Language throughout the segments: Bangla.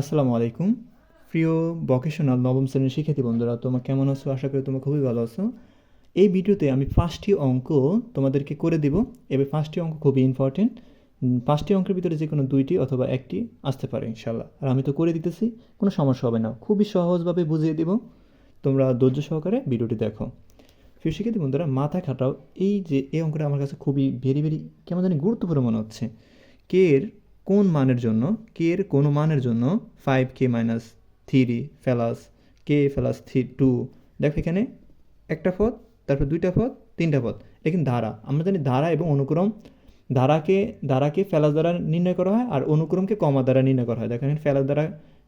আসসালামু আলাইকুম। প্রিয় ভকেশনাল নবম শ্রেণির শিক্ষার্থী বন্ধুরা, তোমরা কেমন আছো? আশা করি তোমরা খুবই ভালো আছো। এই ভিডিওতে আমি পাঁচটি অঙ্ক তোমাদেরকে করে দিব। এবার পাঁচটি অঙ্ক খুবই ইম্পর্টেন্ট পাঁচটি অঙ্কের ভিতরে যে কোনো দুইটি অথবা একটি আসতে পারে ইনশাল্লাহ আর আমি তো করে দিতেছি, কোনো সমস্যা হবে না। খুবই সহজভাবে বুঝিয়ে দিব। তোমরা ধৈর্য সহকারে ভিডিওটি দেখো। প্রিয় শিক্ষার্থী বন্ধুরা, মাথা খাটাও। এই যে, এই অঙ্কটা আমার কাছে খুবই ভেরি ভেরি কেমন জানি গুরুত্বপূর্ণ মনে হচ্ছে। কে এর কোন মানের জন্য? কে এর কোনো মানের জন্য five k minus three plus k plus three two দেখো এখানে একটা পদ, তারপর দুইটা পদ, তিনটা পদ। এখানে ধারা। আমরা জানি ধারা এবং অনুক্রম ধারাকে ধারাকে ফেলাস দ্বারা নির্ণয় করা হয় আর অনুক্রমকে কমা দ্বারা নির্ণয় করা হয়। দেখো এখানে ফেলাস দ্বারা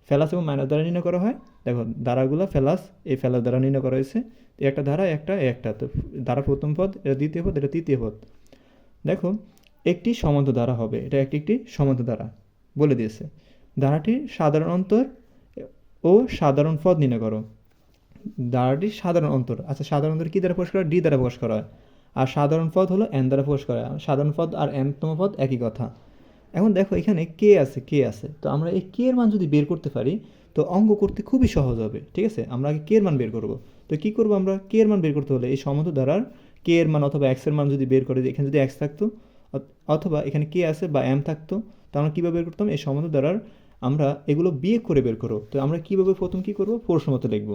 ফেলাস এবং মাইনাস দ্বারা নির্ণয় করা হয়। দেখো ধারাগুলো ফেলাস এই ফেলাস দ্বারা নির্ণয় করা হয়েছে। একটা ধারা একটা একটা। তো ধারা প্রথম পদ, এটা দ্বিতীয় পদ, এটা তৃতীয় পদ। দেখো একটি সমান্ত ধারা হবে। এটা একটি একটি সমান্ত ধারা বলে দিয়েছে। ধারাটির সাধারণ অন্তর ও সাধারণ পদ নির্ণয় করো। ধারাটির সাধারণ অন্তর। আচ্ছা সাধারণ অন্তর কী দ্বারা প্রকাশ করা ডি দ্বারা প্রকাশ করা হয়। আর সাধারণ পদ হলো এন দ্বারা প্রকাশ করা সাধারণ পদ আর এনতম পদ একই কথা। এখন দেখো এখানে কে আছে কে আছে? তো আমরা এই কে এর মান যদি বের করতে পারি, তো অঙ্ক করতে খুবই সহজ হবে। ঠিক আছে? আমরা আগে কে এর মান বের করব। তো কি করব আমরা? কে এর মান বের করতে হলে এই সমত দ্বারার কে এর মান অথবা এক্সের মান যদি বের করে, এখানে যদি এক্স থাকতো অথবা এখানে কে আছে বা এম থাকতো, তো আমরা কীভাবে বের করতাম? এই সমত দ্বারার আমরা এগুলো বিয়ে করে বের করব তো আমরা কীভাবে প্রথম কী করব? প্রশ্নমত লিখব।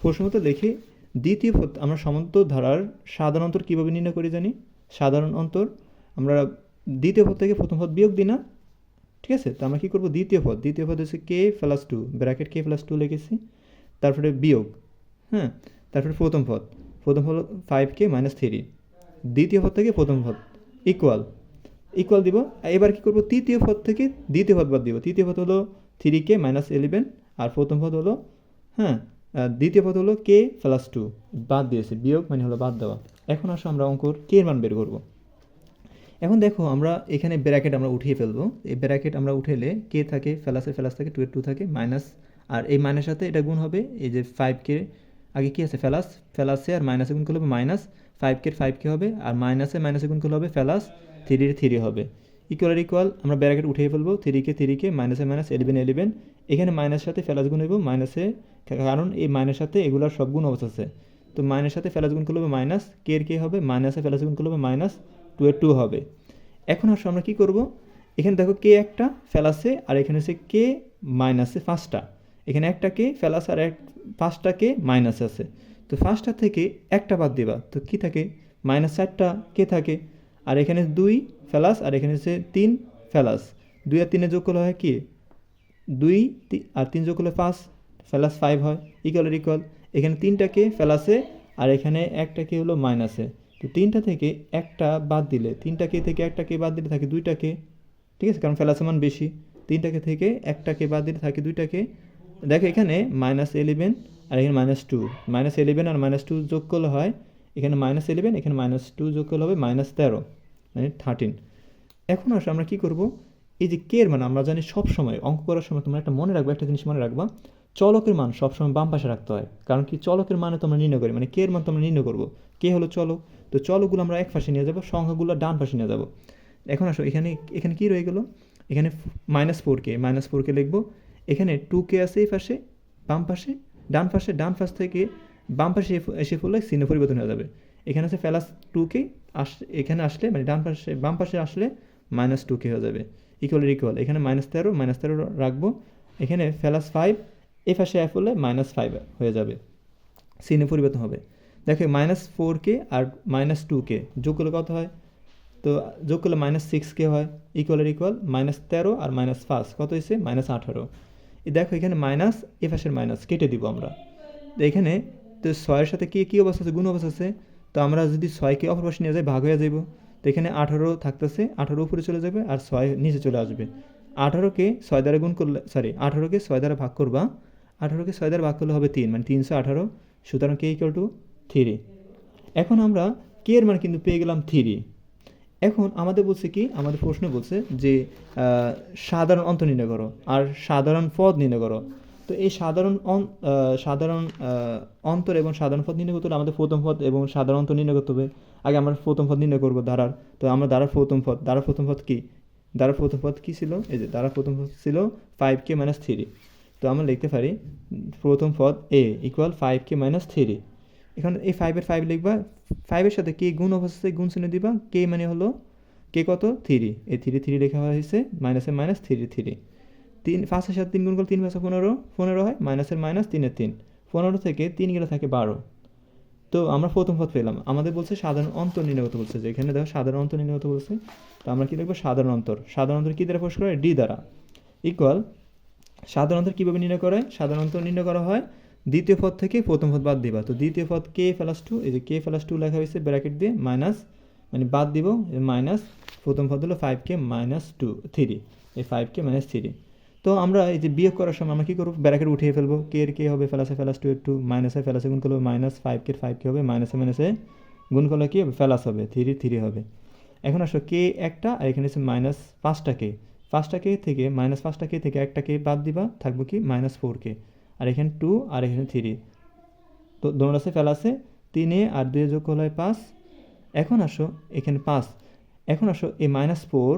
প্রশ্নমত লিখে দ্বিতীয় আমরা সমন্ত ধারার সাধারণ অন্তর কীভাবে নির্ণয় করি জানি? সাধারণ অন্তর, আমরা দ্বিতীয় পদ থেকে প্রথম পদ বিয়োগ দিই না? ঠিক আছে? তো আমরা কী করব? দ্বিতীয় পদ। দ্বিতীয় পদ হচ্ছে k plus two bracket k plus two লিখেছি। তারপরে বিয়োগ হ্যাঁ? তারপরে প্রথম পদ। প্রথম পদ ফাইভ কে মাইনাস থ্রি দ্বিতীয় পদ থেকে প্রথম পদ। ইকুয়াল ইকুয়াল দিব। এবার কি করব? তৃতীয় পদ থেকে দ্বিতীয় পদ বাদ দিব। তৃতীয় পদ হলো থ্রি কে মাইনাস ইলেভেন আর প্রথম পদ হলো হ্যাঁ দ্বিতীয় পদ হলো কে প্লাস টু বাদ দিয়েছে। বিয়োগ মানে হলো বাদ দেওয়া। এখন আসো আমরা অঙ্কর কে এর মান বের করব। এখন দেখো আমরা এখানে ব্র্যাকেট আমরা উঠিয়ে ফেলব। এই ব্র্যাকেট আমরা উঠেলে কে থাকে ফেলাসে ফেলাস থাকে টু এর টু থাকে মাইনাস আর এই মাইনাস সাথে এটা গুণ হবে, এই যে ফাইভ কে আগে কি আছে? ফেলাস, ফেলাসে আর মাইনাসে গুণ করলে হবে minus five k five k হবে, আর মাইনাসে মাইনাসে গুণ করলে হবে ফেলাস থ্রির থ্রি হবে। ইকুয়াল আর ইকুয়াল আমরা ব্র্যাকেট উঠিয়ে ফেলব থ্রি কে থ্রি কে মাইনাসে মাইনাস এলিভেন এলিভেন এখানে মাইনাস সাথে ফেলাস গুণ হইব মাইনাসে কারণ এই মাইনাস সাথে এগুলোর সব গুণ অবস্থা আছে। তো মাইনাস সাথে ফেলাস গুণ করলে হবে মাইনাস কে এর কে হবে মাইনাসে ফেলাস গুণ করলে হবে মাইনাস টু এর টু হবে। এখন আসলে আমরা কী করব? এখানে দেখো কে একটা, ফেলাসে, আর এখানে হচ্ছে কে মাইনাসে পাঁচটা। এখানে একটা কে ফেলাসে আর এক পাঁচটা কে মাইনাস আছে। তো পাঁচটা থেকে একটা বাদ দিবা। তো কি থাকে? মাইনাস চারটা কে থাকে? আর এখানে দুই ফেলাস, আর এখানে হচ্ছে তিন ফেলাস। দুই আর তিনে যোগ করলে হয় কি? দুই আর তিন যোগ করলে পাঁচ, ফেলাস ফাইভ হয়। ইকুয়াল ইকুয়াল এখানে তিনটাকে ফেলাসে, আর এখানে একটাকে হলো মাইনাসে। তো তিনটা থেকে একটা বাদ দিলে তিনটাকে থেকে একটাকে বাদ দিলে থাকে দুইটাকে ঠিক আছে? কারণ ফেলাসের মান বেশি। তিনটাকে থেকে একটাকে বাদ দিলে থাকে দুইটাকে দেখো এখানে মাইনাস ইলেভেন আর এখানে মাইনাস টু মাইনাস ইলেভেন আর মাইনাস টু যোগ করলে হয়, এখানে মাইনাস ইলেভেন এখানে মাইনাস টু যোগ করলে হবে মাইনাস তেরো মানে থার্টিন এখন আসলে আমরা কী করব? এই যে কে এর মান আমরা জানি সব সময় অঙ্ক করার সময় তোমরা একটা মনে রাখবে, একটা জিনিস মনে রাখবা, চলকের মান সবসময় বাম পাশে রাখতে হয়। কারণ কি? চলকের মানে তোমরা নির্ণয় করি মানে কে এর মান তোমরা নির্ণয় করব। কে হলো চলক, তো চলকগুলো আমরা এক পাশে নিয়ে যাব, সংখ্যাগুলো ডান পাশে নিয়ে যাব। এখন আসো, এখানে এখানে কি রয়ে গেলো? এখানে minus four k minus four k লিখব এখানে টু কে আছে এই পাশে, বাম পাশে, ডান পাশে, ডান পাশ থেকে বাম পাশে এ- এসে পড়লে চিহ্ন পরিবর্তন হয়ে যাবে। এখানে আছে ফেলাস টু কে আস, এখানে আসলে মানে ডান পাশে, বাম পাশে আসলে মাইনাস টু কে হয়ে যাবে। ইকুয়াল ইকুয়াল এখানে মাইনাস তেরো মাইনাস তেরো রাখব। এখানে ফেলাস ফাইভ এই পাশে অ্যাপ হলে মাইনাস ফাইভ হয়ে যাবে। চিহ্ন পরিবর্তন হবে। দেখো মাইনাস ফোর কে আর মাইনাস টু কে যোগ করলে কত হয়? তো যোগ করলে মাইনাস সিক্স কে হয়। ইকুয়ালের ইকুয়াল মাইনাস তেরো আর মাইনাস পাঁচ, কত হয়েছে? মাইনাস আঠারো। দেখো এখানে মাইনাস এ পাশের মাইনাস কেটে দিব আমরা। তো এখানে, তো ছয়ের সাথে কে, কী অবস্থা আছে? গুণ অবস্থা আছে। তো আমরা যদি ছয়কে অপর পাশে নিয়ে যাই, ভাগ হয়ে যাব তো এখানে আঠারো থাকতেছে, আঠারো উপরে চলে যাবে আর ছয় নিচে চলে আসবে। আঠারোকে ছয় দ্বারা গুণ করলে সরি আঠারোকে ছয় দ্বারা ভাগ করবা। আঠারোকে ছয় দ্বারা ভাগ করলে হবে তিন মানে তিনশো আঠারো। সুতরাং কে ইকুয়াল টু থ্রি এখন আমরা কে এর মান কিন্তু পেয়ে গেলাম থ্রি এখন আমাদের বলছে কি, আমাদের প্রশ্ন বলছে যে সাধারণ অন্ত নির্ণয় করো আর সাধারণ পদ নির্ণয় করো। তো এই সাধারণ সাধারণ অন্তর এবং সাধারণ পদ নির্ণয় করতে হলে আমাদের প্রথম পদ এবং সাধারণ অন্তর নির্ণয় করতে হবে। আগে আমরা প্রথম পদ নির্ণয় করব ধারার। তো আমরা ধারার প্রথম পদ, ধারার প্রথম পদ কি? দ্বারা প্রথম পদ কী ছিল? এই যে দ্বারা প্রথম পদ ছিল ফাইভ কে মাইনাস থ্রি তো আমরা লিখতে পারি, প্রথম পদ a equal five k minus three এখানে এই ফাইভের ফাইভ লিখবা ফাইভের সাথে কে গুণ অবস্থায় গুণ চিহ্ন দিবা, কে মানে হলো, কে কত? থ্রি এই থ্রি থ্রি লেখা হয়েছে মাইনাসের মাইনাস থ্রি থ্রি তিন পাঁচের সাথে তিন গুণ করলে তিন পাঁচশো পনেরো পনেরো হয় মাইনাসের মাইনাস তিনের তিন। পনেরো থেকে তিন গেলে থাকে বারো। তো আমরা প্রথম পথ পেলাম। আমাদের বলছে সাধারণ অন্তর নির্ণয় বলছে, যে এখানে দেখো সাধারণ অন্তর নির্ণয় বলছে। তো আমরা কী লিখব? সাধারণ অন্তর। সাধারণ অন্তর কী দ্বারা প্রকাশ করা? ডি দ্বারা। ইকুয়াল সাধারণ অন্তর কীভাবে নির্ণয় করা হয়? সাধারণ অন্তর নির্ণয় করা হয় দ্বিতীয় পদ থেকে প্রথম পদ বাদ দিবা। তো দ্বিতীয় পদ কে প্লাস টু এই যে কে প্লাস টু লেখা হয়েছে ব্র্যাকেট দিয়ে মাইনাস মানে বাদ দিব মাইনাস প্রথম পদ হলো five k minus two three এই ফাইভ কে মাইনাস থ্রি তো আমরা এই যে বিয়োগ করার সময় আমরা কী করব? ব্র্যাকেট উঠিয়ে ফেলব কে এর কে হবে ফেলাসে ফেলাস টু এর টু মাইনাসে ফেলাসে গুণ করলে minus five k five k হবে মাইনাসে মাইনাসে গুণ করলে কী হবে? ফেলাস হবে থ্রি থ্রি হবে। এখন আসো কে একটা, আর এখানে হচ্ছে মাইনাস পাঁচটা কে পাঁচটা কে থেকে মাইনাস পাঁচটা কে থেকে একটা কে বাদ দিবা, থাকব কি? মাইনাস ফোর কে আর এখানে টু আর এখানে থ্রি তো দোনো আছে ফেলাসে তিনে আর দুই যোগ হয় পাঁচ। এখন আসো এখানে পাঁচ। এখন আসো এই মাইনাস ফোর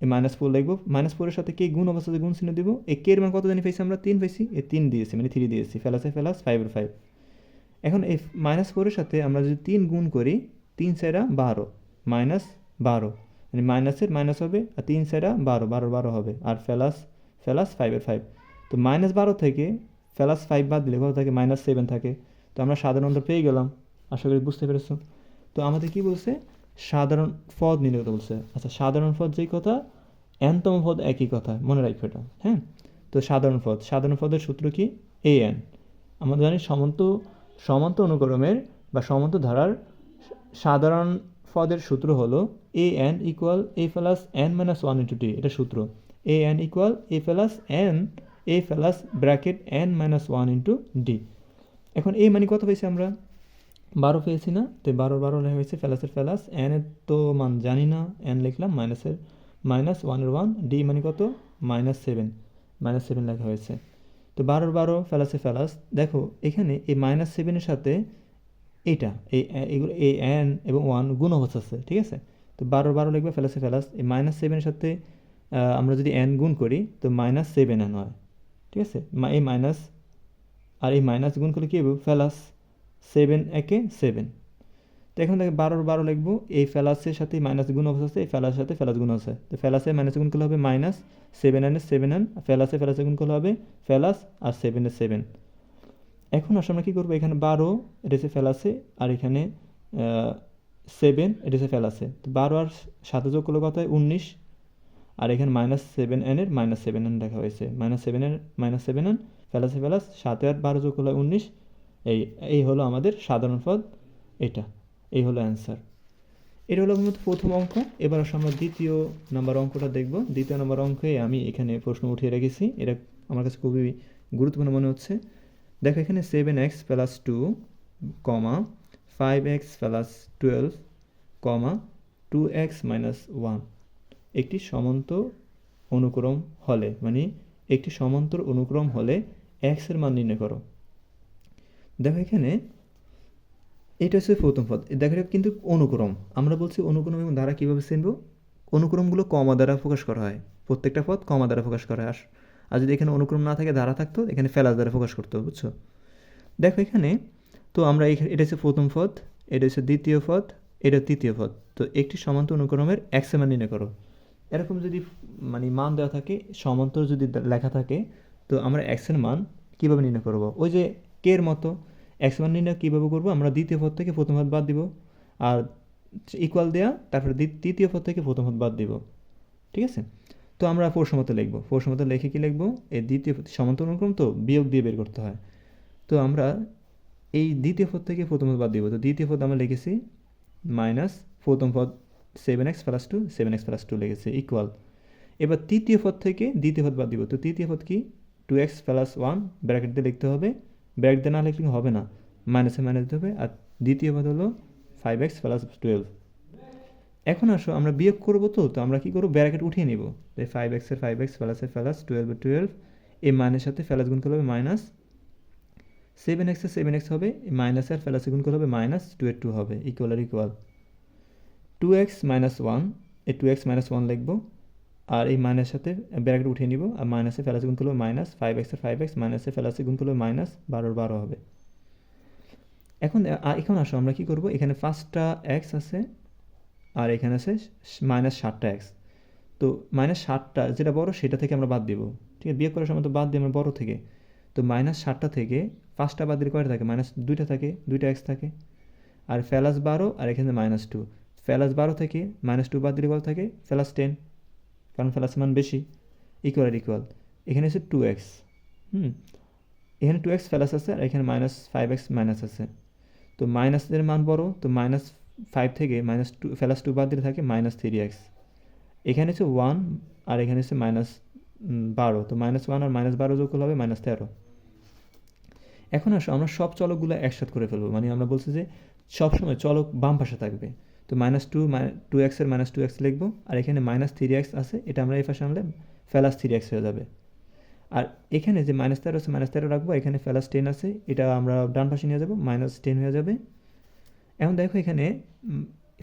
এই মাইনাস ফোর লিখব। মাইনাস ফোরের সাথে কে গুণ অবস্থাতে গুণ চিহ্ন দিব? এই কে এর মান কত জানি পেয়েছি আমরা? তিন পেয়েছি। এই তিন দিয়েছি মানে থ্রি দিয়েছি। ফেলাসে ফেলাস ফাইভের ফাইভ এখন এই মাইনাস ফোরের সাথে আমরা যদি তিন গুণ করি, তিন সেরা বারো। মাইনাস বারো। মানে মাইনাসের মাইনাস হবে আর তিন সেরা বারো। বারো বারো হবে। আর ফেলাস ফেলাস ফাইভের ফাইভ তো মাইনাস বারো থেকে ফেলাস ফাইভ বাদ দিলে, কত থাকে? মাইনাস সেভেন থাকে। তো আমরা সাধারণত পেয়ে গেলাম। আশা করি বুঝতে পেরেছ। তো আমাদের কি বলছে? সাধারণ পদ নিলে কথা বলছে। আচ্ছা সাধারণ পদ যেই কথা এনতম পদ একই কথা। মনে রাখবে এটা হ্যাঁ? তো সাধারণ পদ। সাধারণ পদের সূত্র কি? এ এন আমরা জানি সমান্ত সমান্ত অনুক্রমের বা সমান্ত ধারার সাধারণ পদের সূত্র হলো a n equal a plus n minus one into t এটা সূত্র। A n equal a plus n a plus bracket n minus one into d এখন এই মানে কত পেয়েছি আমরা? বারো পেয়েছি না? তো বারো বারো লেখা হয়েছে ফেলাসের ফেলাস। এন এর তো মান জানি না এন লিখলাম মাইনাসের মাইনাস ওয়ানের ওয়ান ডি মানে কত? মাইনাস সেভেন মাইনাস সেভেন লেখা হয়েছে। তো বারোর বারো ফেলাসে ফেলাস। দেখো, এখানে এই মাইনাস সেভেনের সাথে এইটা, এই এগুলো, এই এন এবং ওয়ান গুণ অবস্থা আছে, ঠিক আছে? তো বারো বারো লিখবে ফেলাসে ফেলাস। এই মাইনাস সেভেনের সাথে আমরা যদি এন গুণ করি, তো মাইনাস সেভেন এন হয়। ঠিক আছে? এই মাইনাস আর এই মাইনাস গুণ করলে কী হবে ফেলাস সেভেন একে সেভেন তো এখন দেখে বারোর বারো লিখব, এই ফেলাসের সাথে মাইনাস গুণ অবস্থা আছে, এই ফেলাসের সাথে ফেলাস গুণ আছে। তো ফেলাসে মাইনাস গুণ করলে হবে মাইনাস সেভেন এনের সেভেন এন ফেলাসে ফেলাসে গুণ করলে হবে ফেলাস আর সেভেনের সেভেন এখন আসলে আমরা কী করব? এখানে বারো, এটা ফেলাসে, আর এখানে সেভেন এটা হচ্ছে ফেলাসে। তো বারো আর সাথে যোগ করলে কত হয়? উনিশ। আর এখানে মাইনাস সেভেন এনের মাইনাস সেভেন এন দেখা হয়েছে। Minus seven n minus seven n ফেলাসে plus সাথে আর বারো যোগ করলে উনিশ। এই এই হলো আমাদের সাধারণ পদ, এটা। এই হলো অ্যান্সার এটা হলো আমাদের প্রথম অঙ্ক। এবার আসলে আমরা দ্বিতীয় নাম্বার অঙ্কটা দেখব। দ্বিতীয় নম্বর অঙ্কে আমি এখানে প্রশ্ন উঠিয়ে রেখেছি। এটা আমার কাছে খুবই গুরুত্বপূর্ণ মনে হচ্ছে। দেখো এখানে seven x plus two comma five x plus twelve comma two x minus one একটি সমান্তর অনুক্রম হলে মানে একটি সমান্তর অনুক্রম হলে এক্সের মান নির্ণয় করো। দেখো এখানে, এটা হচ্ছে প্রথম পদ। দেখো এটা কিন্তু অনুক্রম। আমরা বলছি অনুক্রম এবং ধারা কীভাবে চিনব? অনুক্রমগুলো কমা দ্বারা প্রকাশ করা হয়। প্রত্যেকটা পদ কমা দ্বারা প্রকাশ করা হয়। আর যদি এখানে অনুক্রম না থাকে ধারা থাকতো, এখানে ফেলাস দ্বারা প্রকাশ করতে, বুঝছ? দেখো এখানে, তো আমরা এটা হচ্ছে প্রথম পদ, এটা হচ্ছে দ্বিতীয় পদ, এটা তৃতীয় পদ। তো একটি সমান্ত অনুক্রমের এক্সে মান নির্ণয় করো। এরকম যদি মানে মান দেওয়া থাকে, সমান্তর যদি লেখা থাকে, তো আমরা এক্সের মান কীভাবে নির্ণয় করব? ওই যে কের মতো এক্স মান নির্ণয় কীভাবে করব? আমরা দ্বিতীয় পদ থেকে প্রথম হাত বাদ দিব। আর ইকুয়াল দেওয়া তারপরে তৃতীয় পদ থেকে প্রথম পদ বাদ দিব। ঠিক আছে? তো আমরা ফোরসমতে লিখব। ফোরসমতে লিখে কী লিখব? এই দ্বিতীয় সমান্তর অনুক্রম তো বিয়োগ দিয়ে বের করতে হয়। তো আমরা এই দ্বিতীয় পদ থেকে প্রথম পদ বাদ দিব। তো দ্বিতীয় পদ আমরা লিখেছি মাইনাস প্রথম পদ seven x plus two seven x plus two লেগেছে ইকুয়াল এবার তৃতীয় পদ থেকে দ্বিতীয় পদ বাদ দিব। তো তৃতীয় পদ কি? Two x plus one bracket দিয়ে লিখতে হবে। ব্র্যাক দিয়ে না লিখলে হবে না। মাইনাসে মাইনাস দিতে হবে। আর দ্বিতীয় পদ হলো ফাইভ এক্স প্লাস টুয়েলভ এখন আসো, আমরা বিয়োগ করব তো। তো আমরা কী করব? ব্র্যাকেট উঠিয়ে নিব। এই ফাইভ এক্সের ফাইভ এক্স প্লাসের প্লাস টুয়েলভ টুয়েলভ এই মাইনের সাথে প্লাস গুণ করলে হবে মাইনাস সেভেন এক্সের সেভেন এক্স হবে মাইনাস আর প্লাসে গুণ করলে হবে মাইনাস টু এর টু হবে। ইকুয়াল আর equal two x minus one এই টু এক্স মাইনাস ওয়ান লিখব, আর এই মাইনাসের সাথে ব্র্যাকেট উঠিয়ে নিব, আর মাইনাসে ফেলাসে গুণ করলে মাইনাস ফাইভ এক্সের ফাইভ এক্স মাইনাসে ফেলাসে গুণ করলে মাইনাস বারোর বারো হবে। এখন এখন আসো, আমরা কি করব? এখানে পাঁচটা এক্স আছে, আর এখানে আছে মাইনাস ষাটটা এক্স তো মাইনাস ষাটটা যেটা বড়, সেটা থেকে আমরা বাদ দিব। ঠিক আছে? বিয়োগ করার সময় তো বাদ দিই আমরা বড় থেকে। তো মাইনাস ষাটটা থেকে পাঁচটা বাদ দিলে কয়টা থাকে? মাইনাস দুইটা থাকে, দুইটা এক্স থাকে। আর ফেলাস বারো, আর এখানে মাইনাস টু ফেলাস বারো থেকে মাইনাস টু বাদ দিলে কত থাকে? ফেলাস টেন কারণ ফেলাস মান বেশি ইকুয়াল আর ইকুয়াল এখানে হচ্ছে টু এক্স হুম? এখানে টু এক্স ফেলাস আছে আর এখানে মাইনাস ফাইভ এক্স মাইনাস আছে। তো মাইনাসের মান বড়, তো মাইনাস ফাইভ থেকে মাইনাস টু ফেলাস টু বাদ দিলে থাকে মাইনাস থ্রি এক্স এখানে হচ্ছে ওয়ান আর এখানে হচ্ছে মাইনাস বারো। তো মাইনাস ওয়ান আর মাইনাস বারো যোগ করলে হবে মাইনাস তেরো। এখন আসো, আমরা সব চলকগুলো একসাথে করে ফেলব। মানে আমরা বলছি যে সবসময় চলক বাম পাশে থাকবে। তো মাইনাস টু টু এক্সের মাইনাস টু এক্স লিখব। আর এখানে মাইনাস থ্রি এক্স আছে, এটা আমরা এই পাশে আনলে ফেলাস থ্রি এক্স হয়ে যাবে। আর এখানে যে মাইনাস তেরো আছে মাইনাস তেরো রাখব। এখানে ফেলাস টেন আছে, এটা আমরা ডান পাশে নিয়ে যাব মাইনাস টেন হয়ে যাবে। এখন দেখো এখানে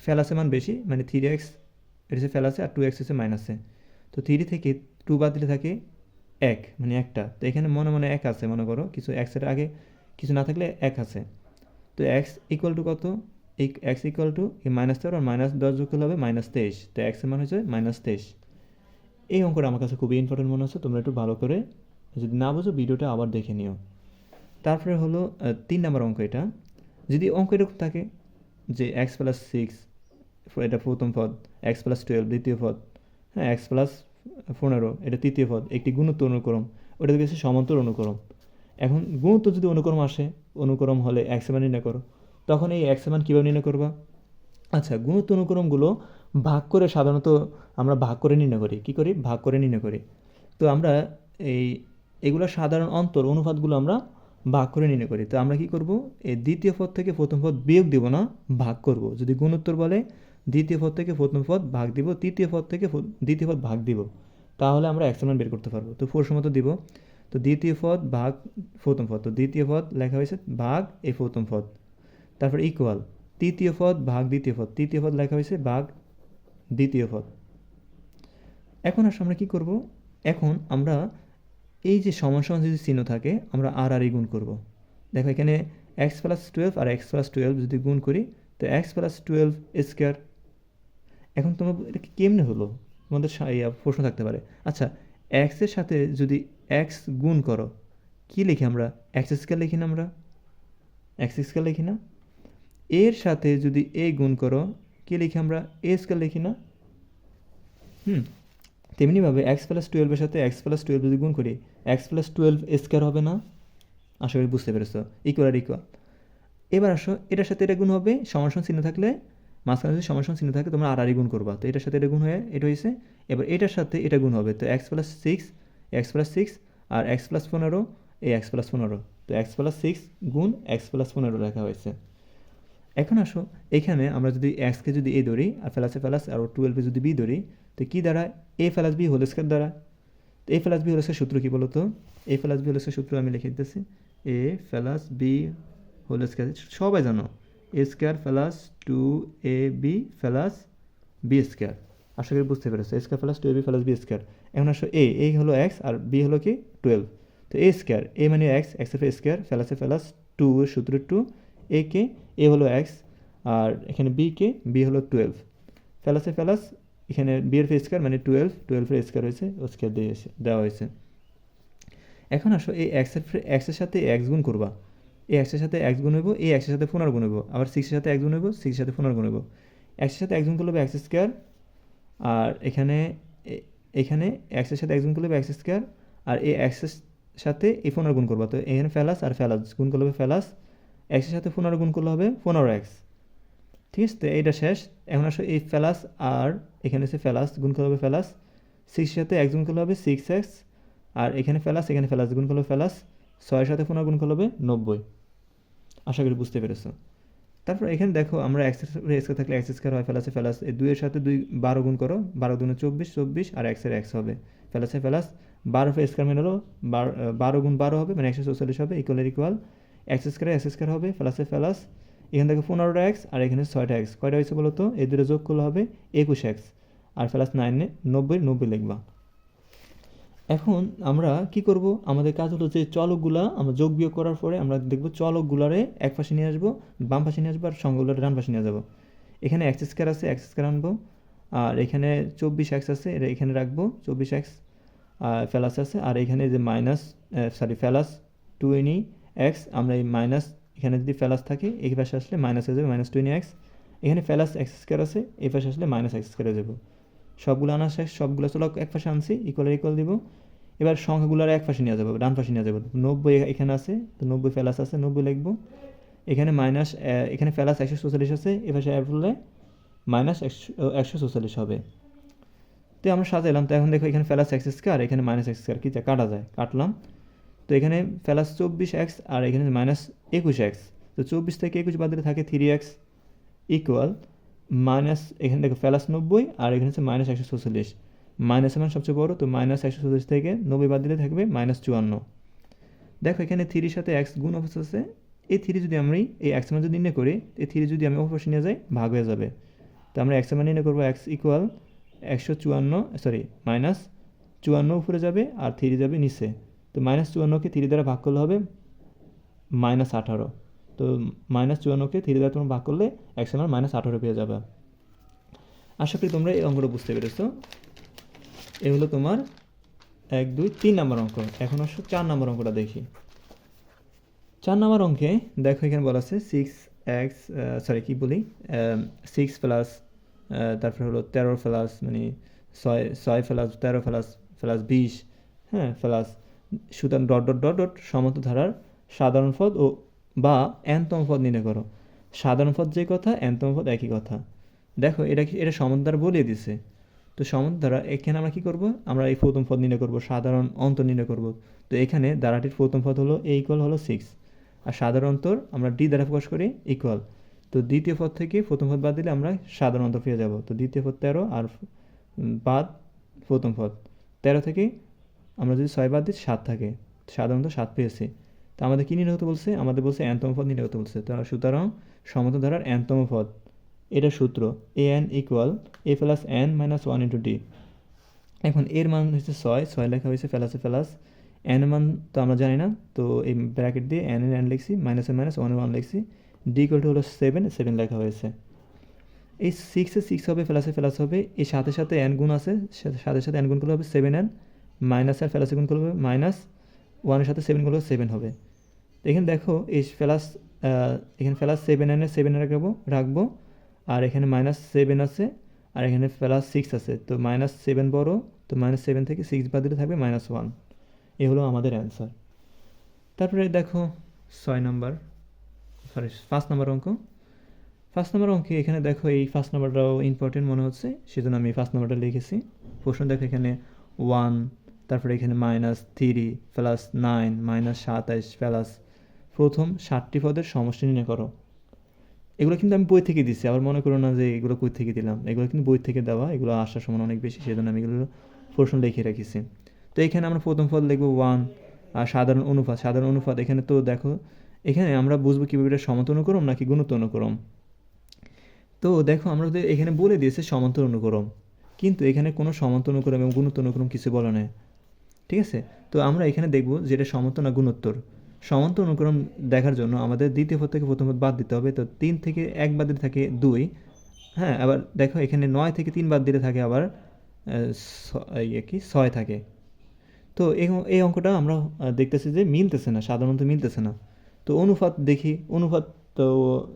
ফেলাসে মান বেশি মানে থ্রি এক্স এটা ফেলাসে আর টু এক্স হচ্ছে মাইনাসে তো থ্রি থেকে টু বাদ দিলে থাকে এক মানে একটা। তো এখানে মনে মনে এক আছে, মনে করো। কিছু এক্সের আগে, কিছু না থাকলে এক আছে। তো এক্স ইকুয়াল টু কত? এক্স ইকুয়াল টু এই মাইনাস তেরো আর মাইনাস দশ যোগ করলে হবে মাইনাস তেইশ। তো এক্সের মান হচ্ছে মাইনাস তেইশ। এই অঙ্কটা আমার কাছে খুবই ইম্পর্টেন্ট মনে হচ্ছে, তোমরা একটু ভালো করে যদি না বুঝো, ভিডিওটা আবার দেখে নিও। তারপরে হলো তিন নম্বর অঙ্ক এটা। যদি অঙ্ক এরকম থাকে যে এক্স প্লাস সিক্স এটা প্রথম পদ এক্স প্লাস টুয়েলভ দ্বিতীয় পদ হ্যাঁ এক্স প্লাস পনেরো, এটা তৃতীয় পদ, একটি গুণোত্তর অনুক্রম ওটা দেখেছি সমান্তর অনুক্রম। এখন গুণোত্তর যদি অনুক্রম আসে, অনুক্রম হলে এক্স মান করো। তখন এই এক্স মান কীভাবে নির্ণয় করবা? আচ্ছা গুণোত্তর অনুক্রমগুলো ভাগ করে সাধারণত আমরা ভাগ করে নির্ণয় করি। কী করি? ভাগ করে নির্ণয় করি। তো আমরা এই, এগুলো সাধারণ অন্তর অনুপাতগুলো আমরা ভাগ করে নির্ণয় করি। তো আমরা কি করব? এই দ্বিতীয় পদ থেকে প্রথম পদ বিয়োগ দিব না, ভাগ করব। যদি গুণোত্তর বলে দ্বিতীয় পদ থেকে প্রথম পদ ভাগ দিব, তৃতীয় পদ থেকে দ্বিতীয় পদ ভাগ দিব, তাহলে আমরা একশো মান বের করতে পারব। তো ফোর সমত দিব। তো দ্বিতীয় পদ ভাগ প্রথম পদ। তো দ্বিতীয় পদ লেখা হয়েছে ভাগ এই প্রথম পদ। তারপর ইকুয়াল তৃতীয় পদ ভাগ দ্বিতীয় পদ, তৃতীয় পদ লেখা হয়েছে ভাগ দ্বিতীয় পদ। এখন আসলে আমরা কি করব? এখন আমরা এই যে সমান সমান যদি চিহ্ন থাকে, আমরা আর আর গুণ করব। দেখো এখানে এক্স প্লাস টুয়েলভ আর এক্স প্লাস টুয়েলভ যদি গুণ করি, তো এক্স প্লাস টুয়েলভ স্কোয়ার এখন তোমার এটা কি কেমনে হলো? তোমাদের প্রশ্ন থাকতে পারে। আচ্ছা এক্সের সাথে যদি এক্স গুণ করো, কি লিখি আমরা? এক্স স্কোয়ার লিখি না আমরা? এক্স স্কোয়ার লিখি না? এর সাথে যদি এ গুণ করো, কি লিখি আমরা? এ স্কোয়ার লিখি না? হুম তেমনিভাবে এক্স প্লাস টুয়েলভের সাথে এক্স প্লাস টুয়েলভ যদি গুণ করি এক্স প্লাস টুয়েলভ স্কোয়ার হবে না? আশা করি বুঝতে পেরেছ। ইকুয়াল আর ইকুয়াল এবার আসো, এটার সাথে এটা গুণ হবে সমাসন চিহ্ন থাকলে, মাঝখানে যদি সমাসন চিহ্ন থাকে, তোমরা আর আরই গুণ করবা। তো এটার সাথে এটা গুণ হয়ে, এটা হয়েছে এবার এটার সাথে এটা গুণ হবে। তো x plus six x plus six আর এক্স প্লাস পনেরো, এই এক্স প্লাস পনেরো। তো এক্স প্লাস সিক্স গুণ এক্স প্লাস পনেরো লেখা হয়েছে। এখন আসো, এখানে আমরা যদি এক্সকে যদি এ ধরি আর ফেলাসে ফেলাস আর টুয়েলভে যদি বি ধরি, তো কী দ্বারা a plus b whole square দ্বারা তো a plus b whole square সূত্র কী বলো তো a plus b whole square সূত্র আমি লিখে দিতেছি। A plus b whole square সবাই জানো a square plus two a b plus b square আশা করি বুঝতে পেরেছ a square plus two a b plus b square এখন আসো এ এ হলো এক্স আর বি হলো কি? টুয়েলভ তো এ স্কোয়ার এ মানে এক্স এক্সের স্কোয়ার ফেলাসে ফেলাস টু সূত্র টু এ কে এ হলো এক্স আর এখানে বি কে বি হলো টুয়েলভ ফেলাসে ফেলাস এখানে বি এর স্কোয়ার মানে টুয়েলভ টুয়েলভের স্কোয়ার হয়েছে, ও স্কোয়ার দিয়েছে দেওয়া হয়েছে। এখন আসো, এই এক্সের এক্সের সাথে এক্স গুণ করবা। এই এক্সের সাথে এক্স গুণ হইব, এই এক্সের সাথে পুনর গুণ হইব। আবার সিক্সের সাথে এক্স গুণ হইব সিক্সের সাথে পুনর গুণ হইব। এক্সের সাথে এক্স গুণ করলে হবে এক্স স্কোয়ার আর এখানে এখানে এক্সের সাথে গুণ করলে হবে এক্স স্কোয়ার আর এই এক্সের সাথে এই পুনর গুণ করবা। তো এখানে ফেলাস আর ফেলাস, গুণ করলে হবে ফেলাস। এক্সের সাথে পুনর গুণ করলে হবে পনেরো এক্স ঠিক আছে? তো এইটা শেষ। এখন আসো এই ফেলাস আর, এখানে হচ্ছে ফেলাস, গুণ করলে হবে ফেলাস। সিক্সের সাথে এক্স গুণ করলে হবে সিক্স এক্স আর এখানে ফেলাস এখানে ফেলাস, গুণ করলে ফেলাস। ছয়ের সাথে পুনর গুণ করলে হবে নব্বই। আশা করি বুঝতে পেরেছ। তারপর এখানে দেখো আমরা এক্স স্কোয়ার থাকলে এক্স স্কোয়ার হয়, ফেলাসে ফেলাস। এই দুইয়ের সাথে দুই বারো গুণ করো, বারো দুনে চব্বিশ চব্বিশ, আর এক্সের এক্স হবে। ফেলাসে ফেলাস। বারো স্কোয়ার মানে হলো বারো বারো গুণ বারো হবে মানে একশো চৌচল্লিশ হবে ইকুয়ালের equal x square x square হবে ফেলাসে ফেলাস এখান থেকে পনেরোটা এক্স আর এখানে ছয়টা এক্স কয়টা হয়েছে বলো তো এই দুটো যোগ করলে হবে একুশ এক্স আর প্লাস নাইনে নব্বই নব্বই লিখবা। এখন আমরা কি করব? আমাদের কাজ হলো যে চলকগুলা আমরা যোগ বিয়োগ করার পরে আমরা দেখব চলকগুলারে এক পাশে নিয়ে আসব, বাম পাশে নিয়ে আসব আর সংখ্যাগুলোরে ডান পাশে নিয়ে যাব। এখানে এক্স স্কোয়ার আছে এক্স স্কোয়ার আনব। আর এখানে চব্বিশ এক্স আছে, এটা এখানে রাখব, চব্বিশ এক্স ফেলাস আছে। আর এখানে যে minus sorry plus twenty x আমরা এই মাইনাস এখানে যদি ফেলাস থাকে, এই পাশে আসলে মাইনাস হয়ে যাবে মাইনাস টোয়েনি এক্স এখানে ফেলাস এক্স স্কোয়ার আছে, এই পাশে আসলে মাইনাস এক্স স্কোয়ার হয়ে যাবে। সবগুলো আনা শেষ, সবগুলো চলো এক পাশে আনছি ইকুয়াল ইকুয়াল দিব। এবার সংখ্যাগুলোর এক পাশে নিয়ে যাব, ডান পাশে নিয়ে যাব। নব্বই এখানে আছে, তো নব্বই ফেলাস আছে, নব্বই লিখব। এখানে মাইনাস এখানে ফেলাস একশো চৌচল্লিশ আছে, এ পাশে অ্যাড করলে মাইনাস একশো একশো চৌচল্লিশ হবে। তো আমরা সাজাইলাম, তো এখন দেখো এখানে ফেলাস এক্স স্কোয়ার এখানে মাইনাস এক্স স্কোয়ার কী কাটা যায়? কাটলাম। তো এখানে ফেলাস চব্বিশ এক্স আর এখানে মাইনাস একুশ এক্স। তো চব্বিশ থেকে একুশ বাদ থাকে থ্রি এক্স ইকুয়াল মাইনাস এখানে দেখো ফেলাস নব্বই আর এখানে হচ্ছে মাইনাস একশো চৌচল্লিশ। মাইনাস মান সবচেয়ে বড়, তো মাইনাস একশো চৌচল্লিশ থেকে নব্বই বাদ দিলে থাকবে মাইনাস চুয়ান্ন। দেখো এখানে থ্রির সাথে এক্স গুণ অবস্থা আছে, এই থ্রি যদি আমি এই এক্স মান যদি নির্ণয় করি, এই থ্রি যদি আমি অপরপাশে নিয়ে যাই, ভাগ হয়ে যাবে। তো আমরা এক্স মান নির্ণয় করব এক্স ইকুয়াল একশো চুয়ান্ন সরি মাইনাস চুয়ান্ন উপরে যাবে আর থ্রি যাবে নিচে। তো মাইনাস চুয়ান্নকে থ্রি দ্বারা ভাগ করলে হবে মাইনাস আঠারো। তো মাইনাস চুয়ান্নকে থ্রি দ্বারা তোমরা ভাগ করলে এক্স আমার মাইনাস আঠারো পেয়ে যাবে। আশা করি তোমরা এই অঙ্কটা বুঝতে পেরেছ। এ হলো তোমার এক, দুই, তিন নম্বর অঙ্ক। এখন আসো চার নম্বর অঙ্কটা দেখি। চার নম্বর অঙ্কে দেখো এখানে বলা আছে সিক্স এক্স সরি কী বলি? সিক্স প্লাস তারপরে হলো তেরো প্লাস মানে ছয় ছয় প্লাস তেরো প্লাস প্লাস বিশ হ্যাঁ প্লাস সুতরাং ডট ডট ডট ডট সমত ধারার সাধারণ পদ ও বা এনতম পদ নির্ণয় করো। সাধারণ পদ যে কথা এনতম পদ একই কথা। দেখো, এটা এটা সমত বলিয়ে দিছে। তো সমত দ্বারা এখানে আমরা কি করব? আমরা এই প্রথম পদ নির্ণয় করব, সাধারণ অন্তর নির্ণয় করব। তো এখানে দ্বারাটির প্রথম পদ হলো এ ইকুয়াল হলো সিক্স আর সাধারণ অন্তর আমরা ডি দ্বারা প্রকাশ করি ইকুয়াল তো দ্বিতীয় পদ থেকে প্রথম পদ বাদ দিলে আমরা সাধারণ অন্তর পেয়ে যাব। তো দ্বিতীয় পদ তেরো আর বাদ প্রথম পদ। তেরো থেকে আমরা যদি ছয় বাদ দিই, সাত থাকে। সাধারণত সাত পেয়েছি। তো আমাদের কী নির্ণয় বলছে? আমাদের বলছে এনতম পদ নির্ণয় হতে বলছে। তো সুতরাং সমত ধারার এনতম পদ। এটা সূত্র। A n equal a plus n minus one into d এখন এর মান হচ্ছে ছয়। ছয় লেখা হয়েছে ফেলাসে ফেলাস এন মান তো আমরা জানি না। তো এই ব্র্যাকেট দিয়ে এন এর এন লিখছি মাইনাসে মাইনাস ওয়ান ওয়ান লিখছি। ডি ইকুয়াল টু হলো সেভেন সেভেন লেখা হয়েছে। এই সিক্সে সিক্স হবে প্লাসে প্লাস হবে। এই সাথে সাথে এন গুণ আছে। সাথে সাথে এন গুণ করলে হবে সেভেন এন মাইনাস আর প্লাসে গুণ করলে হবে মাইনাস ওয়ানের সাথে সেভেন করলে সেভেন হবে। এখানে দেখো, এই প্লাস এখানে প্লাস সেভেন এনের সেভেন রাখব রাখব, আর এখানে মাইনাস সেভেন আছে, আর এখানে প্লাস সিক্স আছে। তো মাইনাস সেভেন বড়, তো মাইনাস সেভেন থেকে সিক্স বাদ দিলে থাকবে মাইনাস ওয়ান এ হলো আমাদের অ্যান্সার তারপরে দেখো, ছয় নম্বর সরি ফার্স্ট নাম্বার অঙ্ক। ফার্স্ট নাম্বার অঙ্কে এখানে দেখো, এই ফার্স্ট নাম্বারটাও ইম্পর্টেন্ট মনে হচ্ছে, সেজন্য আমি ফার্স্ট নাম্বারটা লিখেছি। প্রশ্ন দেখো এখানে ওয়ান তারপরে এখানে minus three plus nine minus সাতাইশ প্লাস প্রথম ষাটটি পদের সমষ্টি নির্ণয় করো। এগুলো কিন্তু আমি বই থেকে দিচ্ছি আবার মনে করো না যে এগুলো কই থেকে দিলাম। এগুলো কিন্তু বই থেকে দেওয়া, এগুলো আসার সময় অনেক বেশি, সেজন্য আমি এগুলো প্রশ্ন লিখে রেখেছি। তো এখানে আমরা প্রথম পদ লিখব ওয়ান আর সাধারণ অনুপাত সাধারণ অনুপাত এখানে তো দেখো, এখানে আমরা বুঝব কীভাবে এটা সমত অনুক্রম নাকি গুণত্ব অনুক্রম। তো দেখো, আমরা এখানে বলে দিয়েছে সমান্তর অনুক্রম, কিন্তু এখানে কোনো সমান্তর অনুক্রম এবং গুণোত্তর অনুক্রম কিছু বলা নেই। ঠিক আছে? তো আমরা এখানে দেখব যে এটা সমান্তর না গুণোত্তর। সমান্তর অনুক্রম দেখার জন্য আমাদের দ্বিতীয় পদ থেকে প্রথম পদ বাদ দিতে হবে। তো তিন থেকে এক বাদ দিতে থাকে দুই। হ্যাঁ আবার দেখো এখানে নয় থেকে তিন বাদ দিতে থাকে আবার ইয়ে কি? ছয় থাকে। তো এই অঙ্কটা আমরা দেখতেছি যে মিলতেছে না, সাধারণত মিলতেছে না। তো অনুপাত দেখি, অনুপাত তো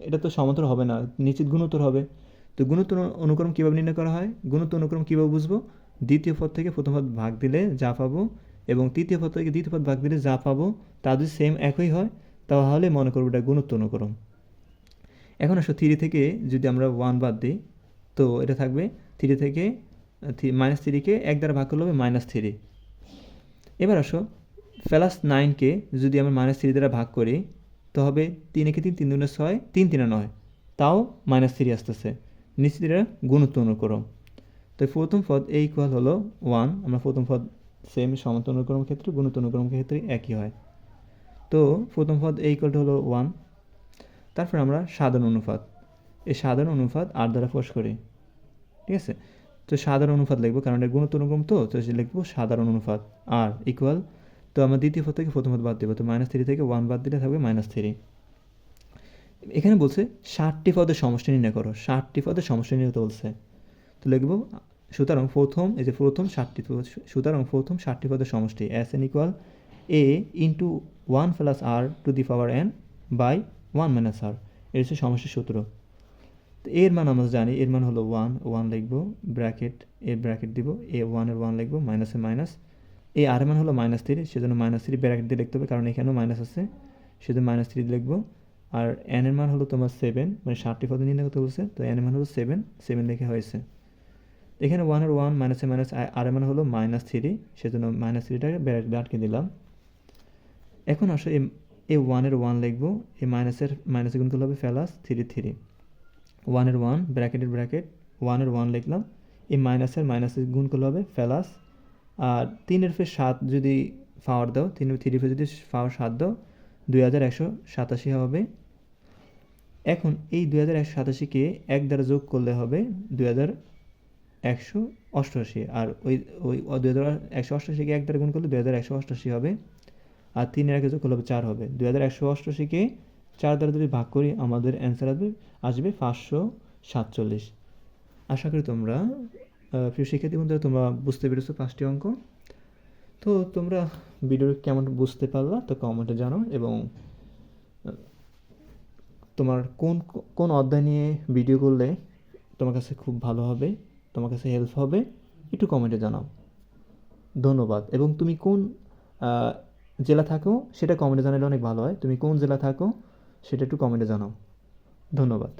এটা তো সমান্তর হবে না, নিশ্চিত গুণোত্তর হবে। তো গুণোত্তর অনুক্রম কীভাবে নির্ণয় করা হয়? গুণোত্তর অনুক্রম কীভাবে বুঝব? দ্বিতীয় পদ থেকে প্রথম পদ ভাগ দিলে যা পাবো এবং তৃতীয় পদ থেকে দ্বিতীয় পদ ভাগ দিলে যা পাবো, তা যদি সেম একই হয়, তাহলে মনে করব এটা গুণোত্তর অনুক্রম এখন আসো থ্রি থেকে যদি আমরা ওয়ান বাদ দিই, তো এটা থাকবে থ্রি থেকে মাইনাস থ্রিকে এক দ্বারা ভাগ করলে হবে মাইনাস থ্রি এবার আসো প্লাস নাইনকে যদি আমরা মাইনাস থ্রি দ্বারা ভাগ করি, তো হবে তিন একে তিন তিন দুনে ছয়, তিন তিনে নয়, তাও মাইনাস থ্রি আসতেছে। নিশ্চিত এটা গুণত্ব অনুক্রম তো প্রথম পদ এই ইকুয়াল হলো ওয়ান আমরা প্রথম পদ সেম সমান্ত অনুক্রম ক্ষেত্রে গুণত্ব অনুক্রম ক্ষেত্রে একই হয়। তো প্রথম পদ এই ইকুয়ালটা হলো ওয়ান তারপর আমরা সাধারণ অনুপাত, এই সাধারণ অনুপাত আর দ্বারা প্রকাশ করি, ঠিক আছে? তো সাধারণ অনুপাত লিখব, কারণ এটা গুণত অনুক্রম তো তো সে লিখব সাধারণ অনুপাত আর ইকুয়াল তো আমরা দ্বিতীয় পদ থেকে প্রথম পদ বাদ দেবো, তো মাইনাস থ্রি থেকে ওয়ান বাদ দিলে থাকবে মাইনাস থ্রি এখানে বলছে ষাটটি পদের সমষ্টি নির্ণয় করো, ষাটটি পদের সমষ্টি নির্ণয় বলছে। তো লিখব সুতরাং প্রথম, এই যে প্রথম ষাটটি পদ, সুতরাং প্রথম ষাটটি পদের সমষ্টি s n equal a into one plus r two the power n by one minus r এর হচ্ছে সমষ্টির সূত্র। তো এর মান আমরা জানি, এর মান হলো ওয়ান ওয়ান লিখব ব্র্যাকেট এর ব্র্যাকেট দিব এ ওয়ানের ওয়ান লিখব মাইনাসে মাইনাস এ আর মান হলো মাইনাস থ্রি সেজন্য মাইনাস থ্রি ব্র্যাকেট দিয়ে লিখতে হবে, কারণ এখানেও মাইনাস আছে। সেজন্য মাইনাস থ্রি লিখব। আর এন এর মান হলো তোমার সেভেন মানে ষাটটি পদ নির্ণয় করতে বলছে, তো এন এর মান হলো সেভেন সেভেন লেখা হয়েছে। এখানে ওয়ানের ওয়ান মাইনাসে মাইনাস আর এর মান হলো মাইনাস থ্রি সেজন্য মাইনাস থ্রিটাকে দিয়ে আটকে দিলাম। এখন আসো এ এ ওয়ানের ওয়ান লিখব এই মাইনাসের মাইনাসে গুণ করলে হবে ফেলাস থ্রি থ্রি ওয়ানের ওয়ান ব্র্যাকেটের ব্র্যাকেট ওয়ানের ওয়ান লিখলাম এই মাইনাসের মাইনাসের গুণ করলে হবে ফেলাস আর তিনের ফের সাত যদি পাওয়ার দাও তিন থ্রি ফের যদি পাওয়ার সাত দাও, দুই হাজার একশো সাতাশি হবে। এখন এই দুই হাজার একশো সাতাশিকে এক দ্বারা যোগ করলে হবে দুই হাজার একশো অষ্টআশি। আর ওই ওই দুই হাজার একশো অষ্টআশিকে এক দ্বারা গুণ করলে দুই হাজার একশো অষ্টআশি হবে। আর তিনের একে যোগ করলে হবে চার হবে। দুই হাজার একশো অষ্টআশিকে চার দ্বারা যদি ভাগ করি, আমাদের অ্যান্সার আসবে আসবে পাঁচশো সাতচল্লিশ। আশা করি তোমরা প্রিয় শিক্ষার্থী বন্ধুরা, তোমরা বুঝতে পেরেছ পাঁচটি অঙ্ক। তো তোমরা ভিডিও কেমন বুঝতে পারলা, তো কমেন্টে জানো এবং তোমার কোন কোন অধ্যায় নিয়ে ভিডিও করলে তোমার কাছে খুব ভালো হবে। তোমার কাছে হেল্প হবে, একটু কমেন্টে জানাও। ধন্যবাদ। এবং তুমি কোন জেলা থাকো, সেটা কমেন্টে জানালে অনেক ভালো হয়। তুমি কোন জেলা থাকো, সেটা একটু কমেন্টে জানাও। ধন্যবাদ।